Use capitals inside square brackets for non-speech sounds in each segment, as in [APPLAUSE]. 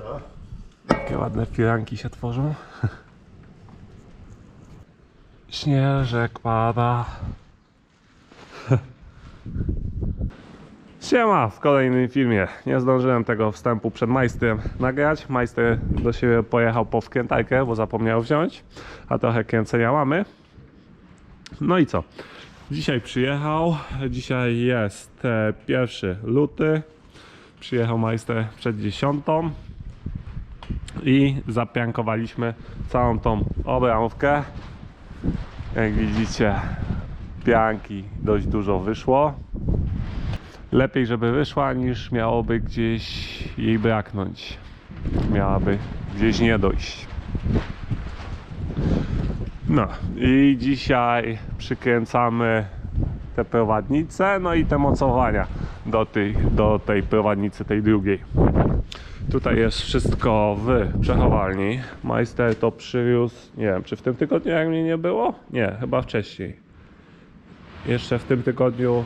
Co? Jakie ładne firanki się tworzą. [LAUGHS] Śnieżek pada. [LAUGHS] Siema w kolejnym filmie. Nie zdążyłem tego wstępu przed majstrem nagrać. Majster do siebie pojechał po wkrętarkę, bo zapomniał wziąć, a trochę kręcenia mamy. No i co? Dzisiaj przyjechał. Dzisiaj jest e, 1 luty. Przyjechał majster przed dziesiątą i zapiankowaliśmy całą tą obramówkę. Jak widzicie, pianki dość dużo wyszło. Lepiej, żeby wyszła, niż miałoby gdzieś jej braknąć. Miałaby gdzieś nie dojść. No i dzisiaj przykręcamy te prowadnice, no i te mocowania do tej, do tej prowadnicy, tej drugiej. Tutaj jest wszystko w przechowalni. Majster to przywiózł, nie wiem, czy w tym tygodniu jak mnie nie było? Nie, chyba wcześniej. Jeszcze w tym tygodniu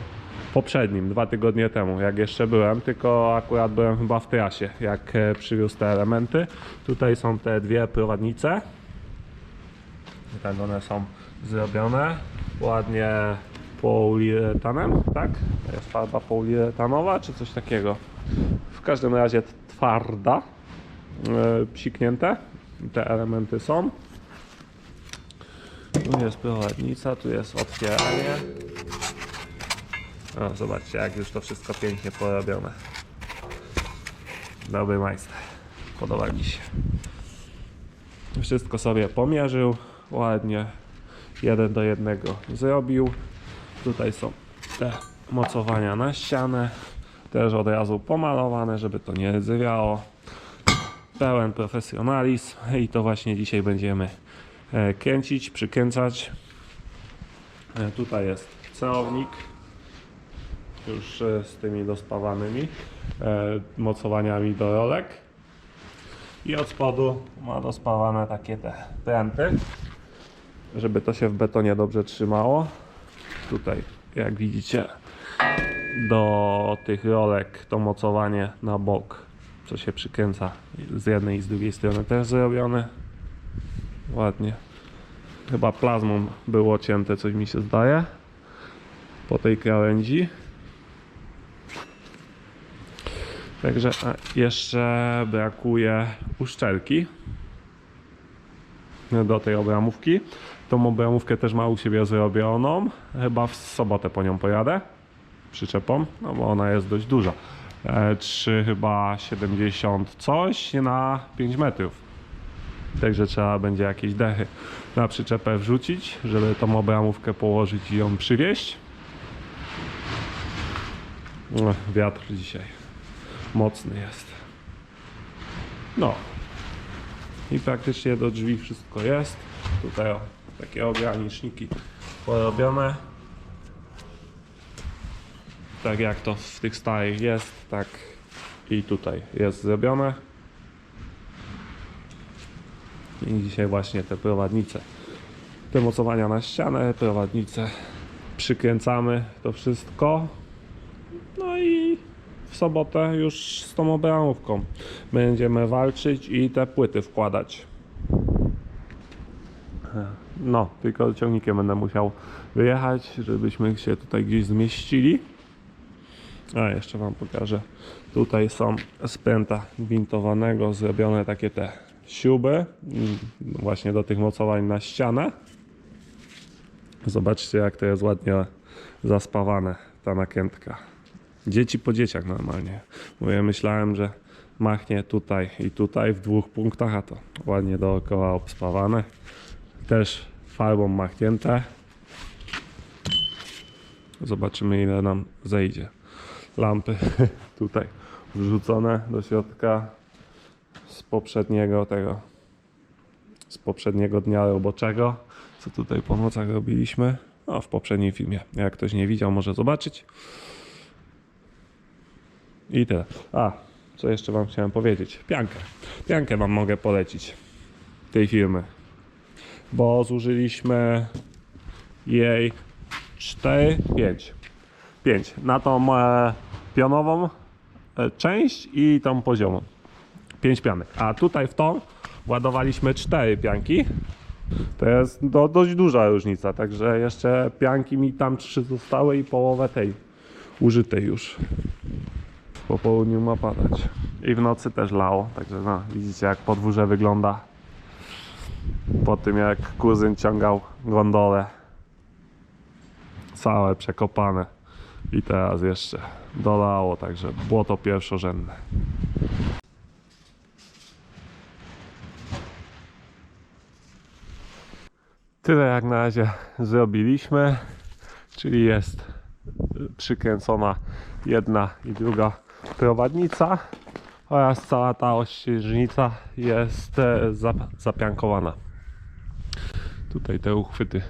poprzednim, dwa tygodnie temu, jak jeszcze byłem, tylko akurat byłem chyba w trasie, jak e, przywiózł te elementy. Tutaj są te dwie prowadnice. Tak one są zrobione. Ładnie poliuretanem, tak? Jest farba poliuretanowa, czy coś takiego. W każdym razie twarda, yy, psiknięte. Te elementy są. Tu jest prowadnica, tu jest otwieranie. O, zobaczcie, jak już to wszystko pięknie porobione. Dobry majster. Podoba mi się. Wszystko sobie pomierzył ładnie. Jeden do jednego zrobił. Tutaj są te mocowania na ścianę. Też od razu pomalowane, żeby to nie rdzewiało. Pełen profesjonalizm i to właśnie dzisiaj będziemy e, kręcić, przykręcać. E, Tutaj jest celownik już e, z tymi dospawanymi mocowaniami do rolek. I od spodu ma dospawane takie te pręty, żeby to się w betonie dobrze trzymało. Tutaj, jak widzicie, do tych rolek to mocowanie na bok, co się przykręca z jednej i z drugiej strony też zrobione. Ładnie. Chyba plazmą było cięte, coś mi się zdaje. Po tej krawędzi. Także jeszcze brakuje uszczelki do tej obramówki. Tą obramówkę też ma u siebie zrobioną. Chyba w sobotę po nią pojadę przyczepą, no bo ona jest dość duża. E, 3 chyba 70 coś na 5 metrów. Także trzeba będzie jakieś dechy na przyczepę wrzucić, żeby tą obramówkę położyć i ją przywieźć. Ech, Wiatr dzisiaj mocny jest. No. I praktycznie do drzwi wszystko jest. Tutaj o, takie ograniczniki porobione. Tak jak to w tych starych jest, tak i tutaj jest zrobione. I dzisiaj właśnie te prowadnice, te mocowania na ścianę, prowadnice przykręcamy to wszystko. No i w sobotę już z tą obramówką będziemy walczyć i te płyty wkładać. No, tylko ciągnikiem będę musiał wyjechać, żebyśmy się tutaj gdzieś zmieścili. A jeszcze Wam pokażę. Tutaj są z pręta gwintowanego zrobione takie te śruby mm, właśnie do tych mocowań na ścianę. Zobaczcie jak to jest ładnie zaspawane ta nakrętka. Dzieci po dzieciach normalnie. Bo ja myślałem, że machnie tutaj i tutaj w dwóch punktach, a to ładnie dookoła obspawane. Też farbą machnięte. Zobaczymy ile nam zejdzie. Lampy [LAUGHS] tutaj wrzucone do środka z poprzedniego tego z poprzedniego dnia roboczego co tutaj po nocach robiliśmy no, w poprzednim filmie jak ktoś nie widział może zobaczyć i tyle. A, co jeszcze Wam chciałem powiedzieć? Piankę. Piankę Wam mogę polecić tej firmy. Bo zużyliśmy jej 4, 5. 5. Na tą e, pionową e, część i tą poziomą. 5 pianek. A tutaj w tą ładowaliśmy 4 pianki. To jest no, dość duża różnica, także jeszcze pianki mi tam 3 zostały i połowę tej użytej już. Po południu ma padać. I w nocy też lało, także no, widzicie jak podwórze wygląda. Po tym jak kuzyn ciągał gondolę. Całe przekopane. I teraz jeszcze dolało, także błoto pierwszorzędne. Tyle jak na razie zrobiliśmy, czyli jest przykręcona jedna i druga prowadnica oraz cała ta ościeżnica jest e, zap- zapiankowana. Tutaj te uchwyty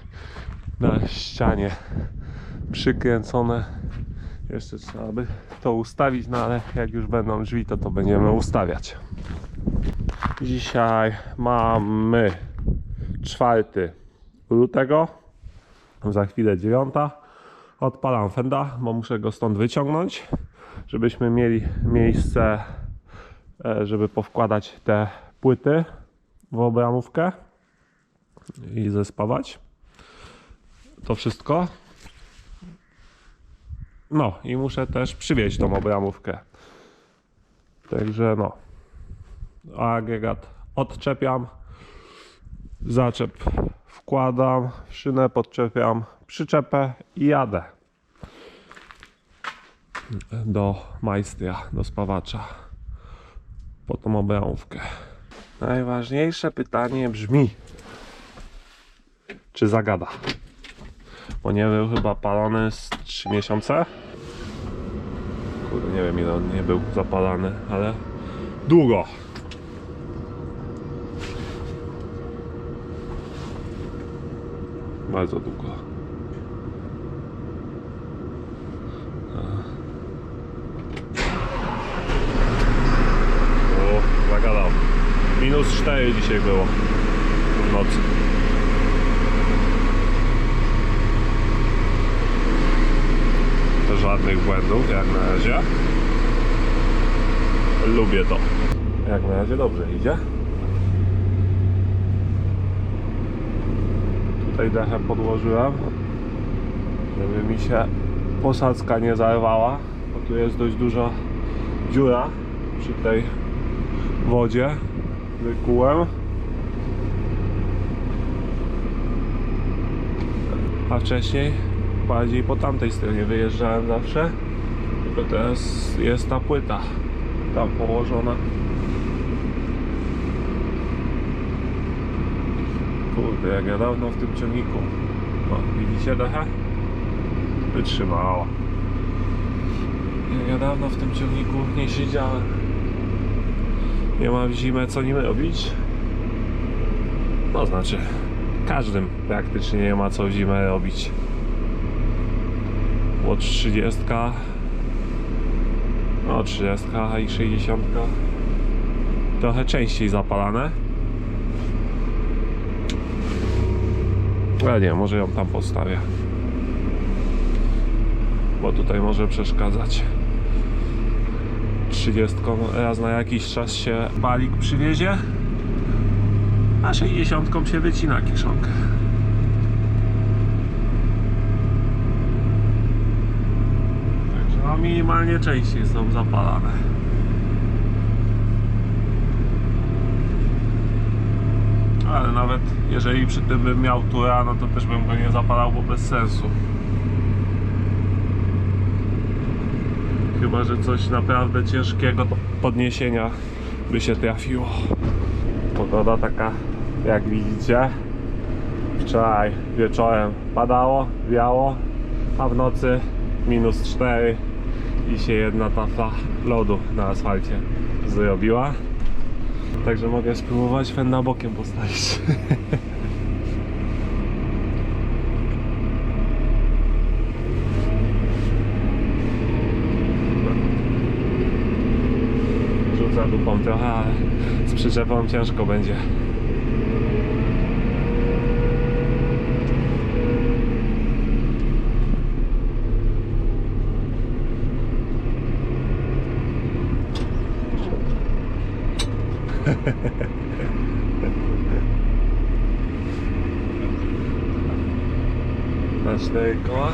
na ścianie przykręcone. Jeszcze trzeba by to ustawić, no ale jak już będą drzwi, to to będziemy ustawiać. Dzisiaj mamy 4 lutego, za chwilę dziewiąta. Odpalam fenda, bo muszę go stąd wyciągnąć, żebyśmy mieli miejsce, e, żeby powkładać te płyty w obramówkę i zespawać. To wszystko. No i muszę też przywieźć tą obramówkę. Także no. Agregat odczepiam. Zaczep wkładam, szynę podczepiam, przyczepę i jadę do majstra, do spawacza po tą obramówkę. Najważniejsze pytanie brzmi, czy zagada? Bo nie był chyba palony z 3 miesiące. Kurde, nie wiem ile on nie był zapalany, ale długo. Bardzo długo. O, zagadał. Minus 4 dzisiaj było w nocy. Żadnych błędów jak na razie. Lubię to. Jak na razie dobrze idzie. Tutaj dechę podłożyłem, żeby mi się posadzka nie zarwała, bo tu jest dość duża dziura przy tej wodzie. Wykułem. A wcześniej bardziej po tamtej stronie wyjeżdżałem zawsze. Tylko teraz jest ta płyta tam położona. Kurde, jak ja dawno w tym ciągniku. O, widzicie dechę? Wytrzymała. Jak ja dawno w tym ciągniku nie siedziałem. Nie ma w zimę co nim robić. No znaczy, każdym praktycznie nie ma co w zimę robić. Łódź 30, no 30 i 60 trochę częściej zapalane. Ale nie, może ją tam postawię. Bo tutaj może przeszkadzać. 30 raz na jakiś czas się balik przywiezie, a 60 się wycina kiszonkę. Także minimalnie częściej są zapalane. Ale nawet jeżeli przy tym bym miał tura, no to też bym go nie zapalał, bo bez sensu. Chyba, że coś naprawdę ciężkiego do podniesienia by się trafiło. Pogoda taka, jak widzicie. Wczoraj wieczorem padało, wiało, a w nocy minus 4 i się jedna tafla lodu na asfalcie zrobiła. Także mogę spróbować fenda bokiem postawić. [LAUGHS] Rzuca dupą trochę, ale z przyczepą ciężko będzie. Na cztery koła.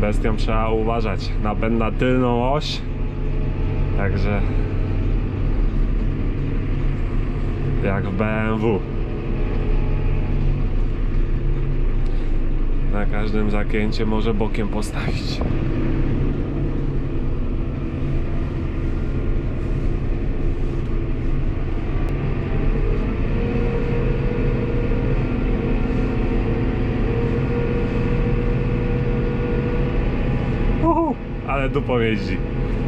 Bestią trzeba uważać. Napęd na tylną oś. Także jak w BMW. Na każdym zakręcie może bokiem postawić. Uhu, ale dupą jeździ.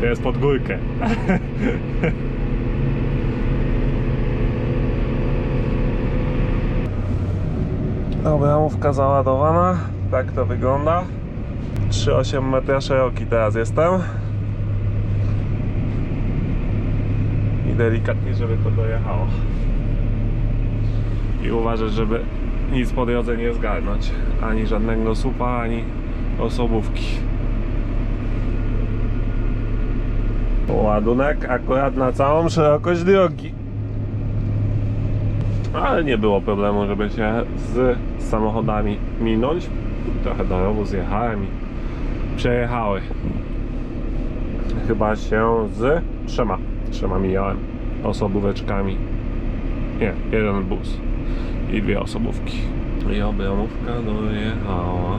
To jest pod górkę. [LAUGHS] Dobra, mówka załadowana. Tak to wygląda. 3,8 metra szeroki teraz jestem. I delikatnie, żeby to dojechało. I uważać, żeby nic po drodze nie zgarnąć. Ani żadnego supa, ani osobówki. Ładunek akurat na całą szerokość drogi. Ale nie było problemu, żeby się z samochodami minąć. Trochę do rowu zjechałem i przejechały. Chyba się z trzema, trzema mijałem osobóweczkami. Nie, jeden bus i dwie osobówki. I obramówka dojechała.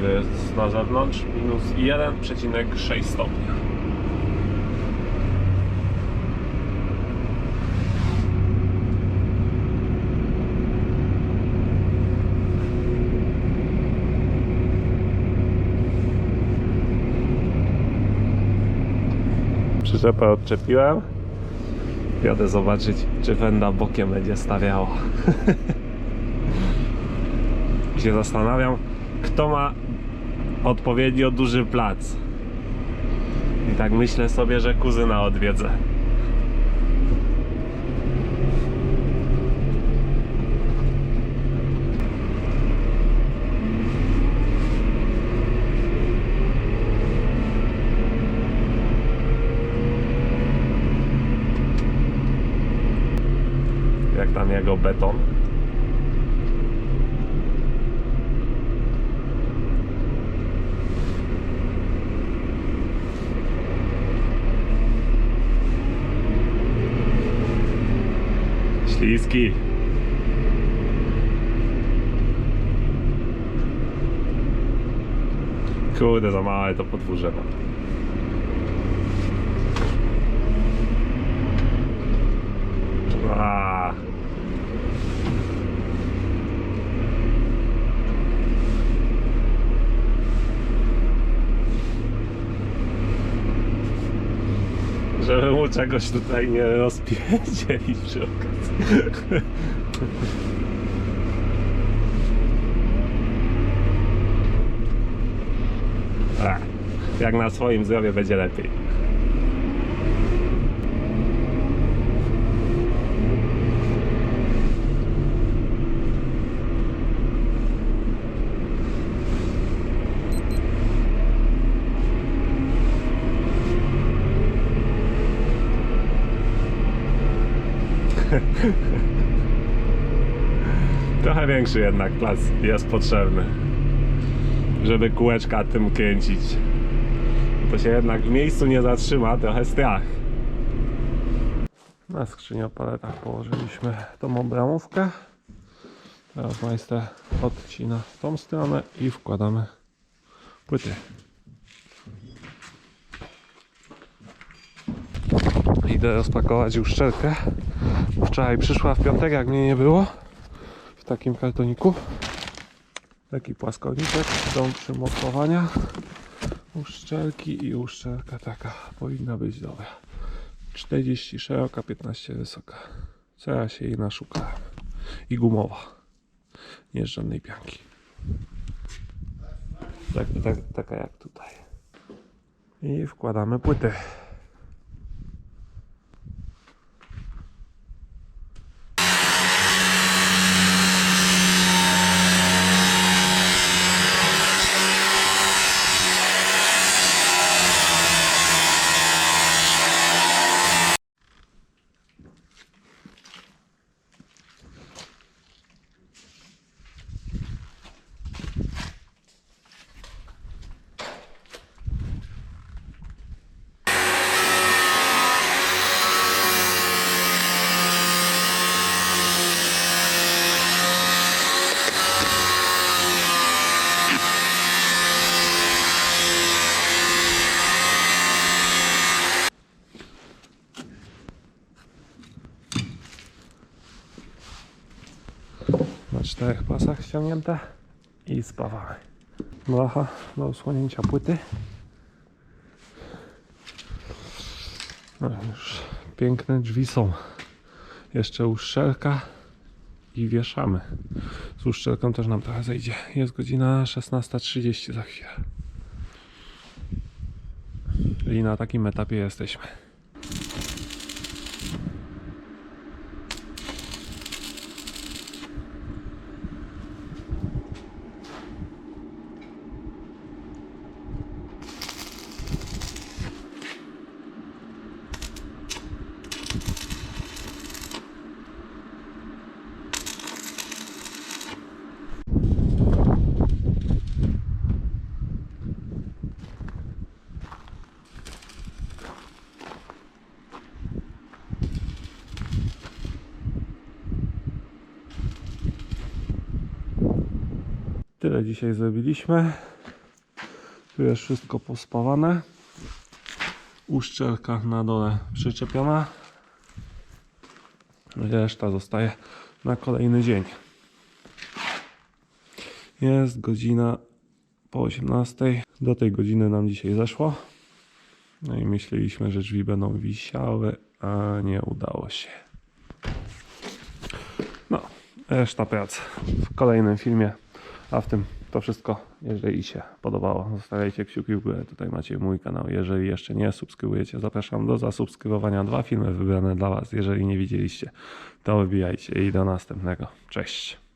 Ile jest na zewnątrz? Minus 1,6 stopnia. Przyczepę odczepiłem. Jadę zobaczyć, czy fenda bokiem będzie stawiała. [LAUGHS] Się zastanawiam, kto ma odpowiednio duży plac. I tak myślę sobie, że kuzyna odwiedzę. Jak tam jego beton. Śliski. Kurde, za małe to podwórze ma. A. Żeby mu czegoś tutaj nie rozpierdzielić przy okazji. A, jak na swoim zdrowiu będzie lepiej. Trochę większy jednak plac jest potrzebny, żeby kółeczka tym kręcić. To się jednak w miejscu nie zatrzyma, trochę strach. Na skrzyni o paletach położyliśmy tą obramówkę. Teraz majster odcina tą stronę i wkładamy płyty. Idę rozpakować już szczelkę. Wczoraj przyszła w piątek, jak mnie nie było. Takim kartoniku. Taki płaskowniczek do przymocowania. Uszczelki i uszczelka taka powinna być dobra. 40 szeroka, 15 wysoka. Co ja się jej naszukałem. I gumowa. Nie z żadnej pianki. Tak, tak, taka jak tutaj. I wkładamy płytę. Pasach ściągnięte i spawamy. Blacha do usłonięcia płyty. No już piękne drzwi są. Jeszcze uszczelka i wieszamy. Z uszczelką też nam trochę zejdzie. Jest godzina 16.30 za chwilę. I na takim etapie jesteśmy. Tyle dzisiaj zrobiliśmy. Tu jest wszystko pospawane. Uszczelka na dole przyczepiona. Reszta zostaje na kolejny dzień. Jest godzina po 18. Do tej godziny nam dzisiaj zeszło. No i myśleliśmy, że drzwi będą wisiały, a nie udało się. No, reszta prac w kolejnym filmie. A w tym to wszystko. Jeżeli się podobało, zostawiajcie kciuki w górę. Tutaj macie mój kanał. Jeżeli jeszcze nie subskrybujecie, zapraszam do zasubskrybowania. Dwa filmy wybrane dla Was. Jeżeli nie widzieliście, to wybijajcie i do następnego. Cześć.